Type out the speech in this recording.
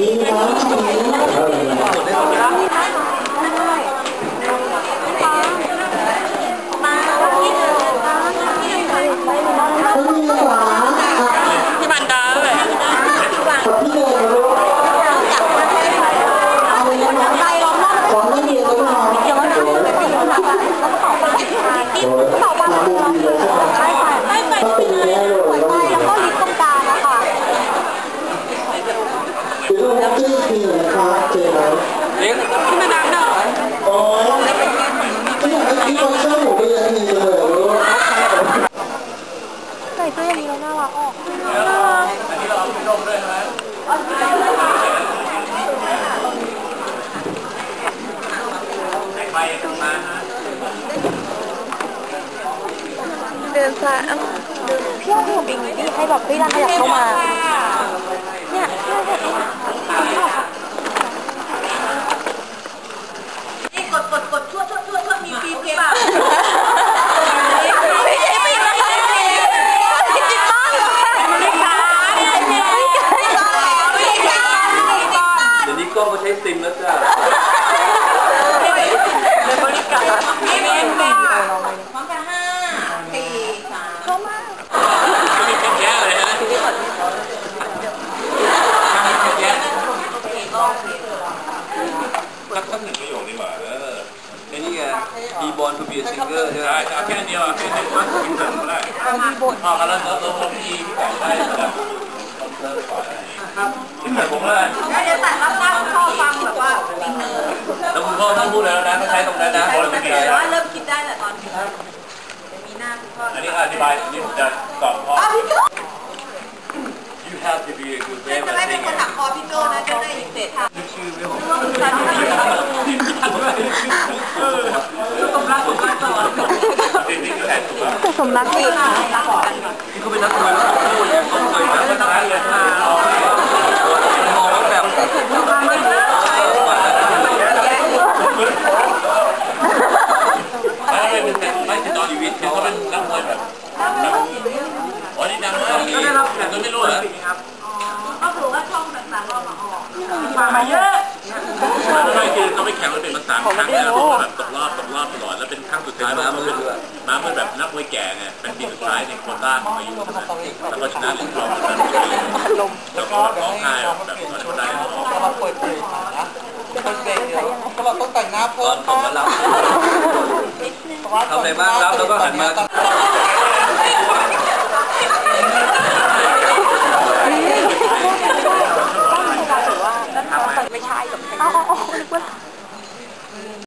มีน้ำชีสคุณมีหวาน พี่มันดาเลย กับพี่เอ๋ลูกของไม่มีแล้วนะโอ้ยน้ำดีเลยใช่ไหมถ้าเป็นอย่างนี้เลยต้องมีเดี๋ยวเราจี้ทีนะคะเจไหม เลี้ยงพี่มันดาเนอะโอ้ยที่อยากให้พี่คนช่วยหนูไปยังทีเลยใส่เสื้ออย่างนี้แล้วน่ารักออกเดินสายอะเดินพี่เอาผมอย่างนี้ดิให้แบบพี่รันขยับเข้ามา เนี่ยพี่เอาแบบนี้ นี่กดกดกดชั่วชั่วชั่วชั่วมีปีเปล่า ไม่ใช่ไม่ใช่ไม่ใช่ไม่ใช่บ้านเหรอไม่ใช่ไม่ใช่ไม่ใช่ เดี๋ยว นี้กล้องก็ใช้ซิมแล้วจ้าเป็นบริการไม่เป็นแบบพร้อมกันห้าสี่สามเข้ามาไม่มีแย่เลยฮะแย่สักสักหนึ่งประโยคดีกว่าเออไอ้นี่ไง he born to be a singer ใช่ไหมเอาแค่นี้อะแค่นี้ก็ถึงถึงได้มีบทพอกันแล้วเราเราพี่พี่แต่ได้แล้วที่เหมือนผมเลย แล้วเดี๋ยวตัดรับหน้าคุณพ่อฟังแบบว่าซิงเนอร์ แล้วคุณพ่อต้องพูดแล้วนะเขาใช้ตรงนั้นนะเพราะเราเป็นแต่ไงว่าเริ่มคิดได้แต่ตอนนี้มีหน้าคุณพ่ออันนี้อธิบายนี่ผมจะตอบพ่ออ้าวพี่โจ you have to be a good จะ man ไม่เป็นคนหักคอพี่โจนะจะได้เสร็จค่ะชื่อไม่ผมสมรักสมรักต่อนี่คือแผนถูกป่ะแต่สมรักดีค่ะ นี่เขาเป็นนักมวยเขาพูดเขาเคยแบบว่าตั้งเลยมองแบบไม่เป็นไม่ถึงตอนชีวิตเขาเป็นนักมวยแบบอ๋อนี่ดังมากก็ได้รับแต่ก็ไม่รู้เหรอ ก็ถือว่าช่องต่างๆก็ มาออกมาเยอะไม่คือเขาไปแข่งแล้วเป็นมาสามครั้งแล้วแบบตกรอบตกรอบตลอดแล้วเป็นครั้งสุดท้ายมามืดมามืดแบบนักมวยแก่ไงเป็นปีสุดท้ายในโควต้าของอายุแล้วก็ชนะเหรียญทองแล้วก็ร้องไห้แบบตอนชนะเหรียญทองมาเปิดเผยนะเปิดเผยเดี๋ยวก็เราต้องแต่งหน้าตเพิ่อมนผมมารับทำอะไรบ้างรับแล้วก็หันมา ไ